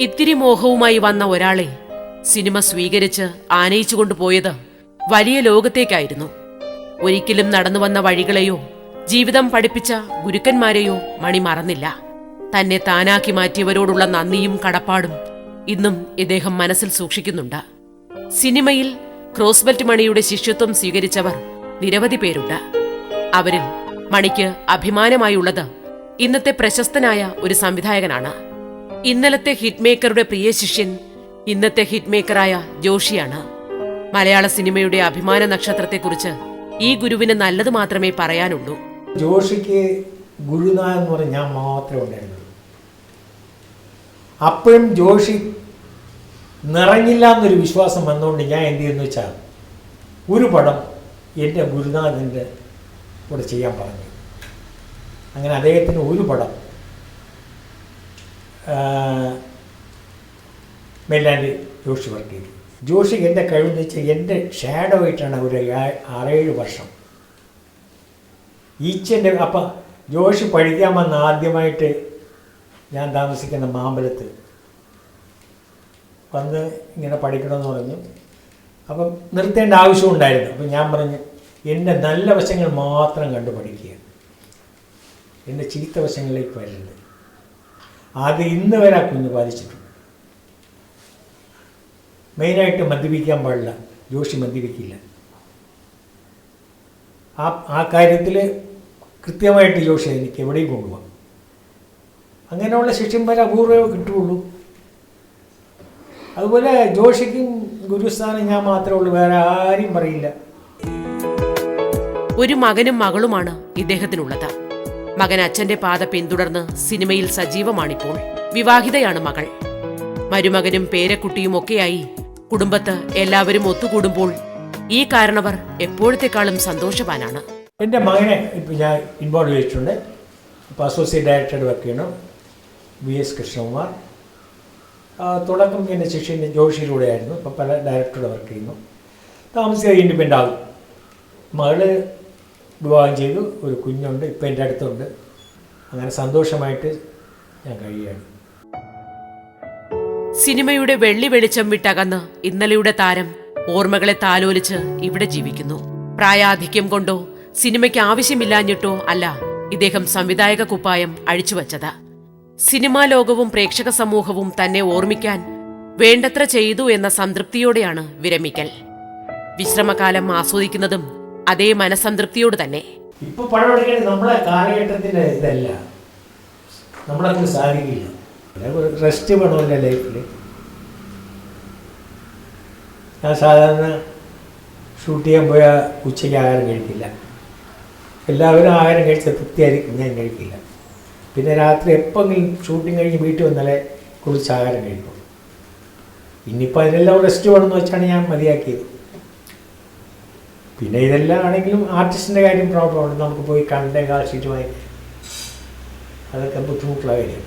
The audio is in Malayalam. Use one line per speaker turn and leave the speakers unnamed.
ഇത്തിരി മോഹവുമായി വന്ന ഒരാളെ സിനിമ സ്വീകരിച്ച് ആനയിച്ചുകൊണ്ട് പോയത് വലിയ ലോകത്തേക്കായിരുന്നു. ഒരിക്കലും നടന്നു വന്ന വഴികളെയോ ജീവിതം പഠിപ്പിച്ച ഗുരുക്കന്മാരെയോ മണി മറന്നില്ല. തന്നെ താനാക്കി മാറ്റിയവരോടുള്ള നന്ദിയും കടപ്പാടും ഇന്നും ഇദ്ദേഹം മനസ്സിൽ സൂക്ഷിക്കുന്നുണ്ട്. സിനിമയിൽ ക്രോസ്ബെൽറ്റ് മണിയുടെ ശിഷ്യത്വം സ്വീകരിച്ചവർ നിരവധി പേരുണ്ട്. അവരിൽ മണിക്ക് അഭിമാനമായുള്ളത് ഇന്നത്തെ പ്രശസ്തനായ ഒരു സംവിധായകനാണ്. ഇന്നലത്തെ ഹിറ്റ്മേക്കറുടെ പ്രിയ ശിഷ്യൻ ഇന്നത്തെ ഹിറ്റ്മേക്കറായ ജോഷിയാണ്. മലയാള സിനിമയുടെ അഭിമാന നക്ഷത്രത്തെക്കുറിച്ച് ഈ ഗുരുവിന് നല്ലത് മാത്രമേ പറയാനുള്ളൂ.
ജോഷിക്ക് ഗുരുനാഥൻ എന്ന് ഞാൻ മാത്രമേ ഉണ്ടായിരുന്നുള്ളൂ. അപ്പോഴും ജോഷി നിറഞ്ഞില്ല എന്നൊരു വിശ്വാസം വന്നുകൊണ്ട് ഞാൻ എന്ത് ചെയ്യുന്നു വെച്ചാൽ ഒരു പടം എന്റെ ഗുരുനാഥന്റെ കൂടെ ചെയ്യാൻ പറഞ്ഞു. അങ്ങനെ അദ്ദേഹത്തിന് ഒരു പടം മെല്ലാൻഡ് ജോഷി വർക്ക് ചെയ്തു. ജോഷിക്ക് എന്റെ കഴിവെന്ന് വെച്ചാൽ എന്റെ ഷാഡോ ആയിട്ടാണ് ഒരു ആറേഴ് വർഷം. ഈച്ചന്റെ അപ്പം ജോഷി പഠിക്കാൻ വന്ന ആദ്യമായിട്ട് ഞാൻ താമസിക്കുന്ന മാമ്പലത്ത് വന്ന് ഇങ്ങനെ പഠിക്കണമെന്ന് പറഞ്ഞു. അപ്പം നിർത്തേണ്ട ആവശ്യമുണ്ടായിരുന്നു അപ്പം ഞാൻ പറഞ്ഞു എന്റെ നല്ല വശങ്ങൾ മാത്രം കണ്ടു പഠിക്കുക എന്റെ ചീത്ത വശങ്ങളിലേക്ക് വരരുത്. അത് ഇന്ന് വരെ ആ കുഞ്ഞ് ബാധിച്ചിട്ടുണ്ട്. മെയിനായിട്ട് മദ്യപിക്കാൻ പാടില്ല ജോഷി മദ്യപിക്കില്ല. ആ ആ കാര്യത്തിൽ കൃത്യമായിട്ട് ജോഷി എനിക്ക് എവിടെയും കൊണ്ടുപോകാം. അങ്ങനെയുള്ള ശിഷ്യന്മാരെ അപൂർവമേ കിട്ടുകയുള്ളൂ. അതുപോലെ ജോഷിക്കും ഗുരുസ്ഥാനം ഞാൻ മാത്രമേ ഉള്ളൂ വേറെ ആരും പറയില്ല.
ഒരു മകനും മകളുമാണ് ഇദ്ദേഹത്തിനുള്ളത്. മകൻ അച്ഛന്റെ പാത പിന്തുടർന്ന് സിനിമയിൽ സജീവമാണിപ്പോൾ. വിവാഹിതയാണ് മകൾ. മരുമകനും പേരക്കുട്ടിയും ഒക്കെയായി കുടുംബത്ത് എല്ലാവരും ഒത്തുകൂടുമ്പോൾ ഈ കാരണവർ എപ്പോഴത്തെക്കാളും സന്തോഷവാനാണ്.
എന്റെ മകനെ ഇപ്പോൾ ഞാൻ ഇൻവോൾവ് ചെയ്തിട്ടുണ്ട്. ഇപ്പോൾ അസോസിയേറ്റ് ഡയറക്ടർ വർക്ക് ചെയ്യണം. V S Krishnakumar. തുടക്കം എന്റെ ശിഷ്യന്റെ ജോഷിയിലൂടെ ആയിരുന്നു. ഇപ്പോൾ പല ഡയറക്ടറുടെ വർക്ക് ചെയ്യുന്നു. താമസിയാതെ ഇൻഡിപെൻഡ് ആകും. മകൾ വിവാഹം ചെയ്തു. ഒരു കുഞ്ഞുണ്ട് ഇപ്പം എന്റെ അടുത്തുണ്ട്. അങ്ങനെ സന്തോഷമായിട്ട് ഞാൻ കഴിയുകയാണ്.
സിനിമയുടെ വെള്ളി വെളിച്ചം വിട്ടകന്ന് ഇന്നലെയുടെ താരം ഓർമ്മകളെ താലോലിച്ച് ഇവിടെ ജീവിക്കുന്നു. പ്രായാധിക്യം കൊണ്ടോ സിനിമയ്ക്ക് ആവശ്യമില്ലാഞ്ഞിട്ടോ അല്ല ഇദ്ദേഹം സംവിധായക കുപ്പായം അഴിച്ചുവച്ചത് സിനിമാ ലോകവും പ്രേക്ഷക സമൂഹവും തന്നെ ഓർമ്മിക്കാൻ വേണ്ടത്ര ചെയ്തു എന്ന സംതൃപ്തിയോടെയാണ് വിരമിക്കൽ. വിശ്രമകാലം ആസ്വദിക്കുന്നതും അതേ മനസംതൃപ്തിയോട് തന്നെ.
ഇപ്പൊ പഴം നമ്മളെ കാലഘട്ടത്തിന്റെ ഇതല്ല. നമ്മളതിന് സാധിക്കില്ല. റെസ്റ്റ് വേണമല്ലോ ലൈഫിൽ ഞാൻ സാധാരണ ഷൂട്ട് ചെയ്യാൻ പോയാൽ ഉച്ചയ്ക്ക് ആഹാരം കഴിക്കില്ല. എല്ലാവരും ആഹാരം കഴിച്ച തൃപ്തിയായിരിക്കും ഞാൻ കഴിക്കില്ല. പിന്നെ രാത്രി എപ്പോഴെങ്കിലും ഷൂട്ടിങ് കഴിഞ്ഞ് വീട്ടിൽ വന്നാലേ കുളിച്ച് ആഹാരം കഴിക്കും. ഇനിയിപ്പോൾ അതിനെല്ലാം റെസ്റ്റ് വേണമെന്ന് വെച്ചാണ് ഞാൻ മതിയാക്കിയത്. പിന്നെ ഇതെല്ലാം ആണെങ്കിലും ആർട്ടിസ്റ്റിന്റെ കാര്യം പ്രോബ്ലമാണ് നമുക്ക് പോയി കണ്ടേക്കാൾ കാശിട്ട് അതൊക്കെ ബുദ്ധിമുട്ടുള്ള കാര്യം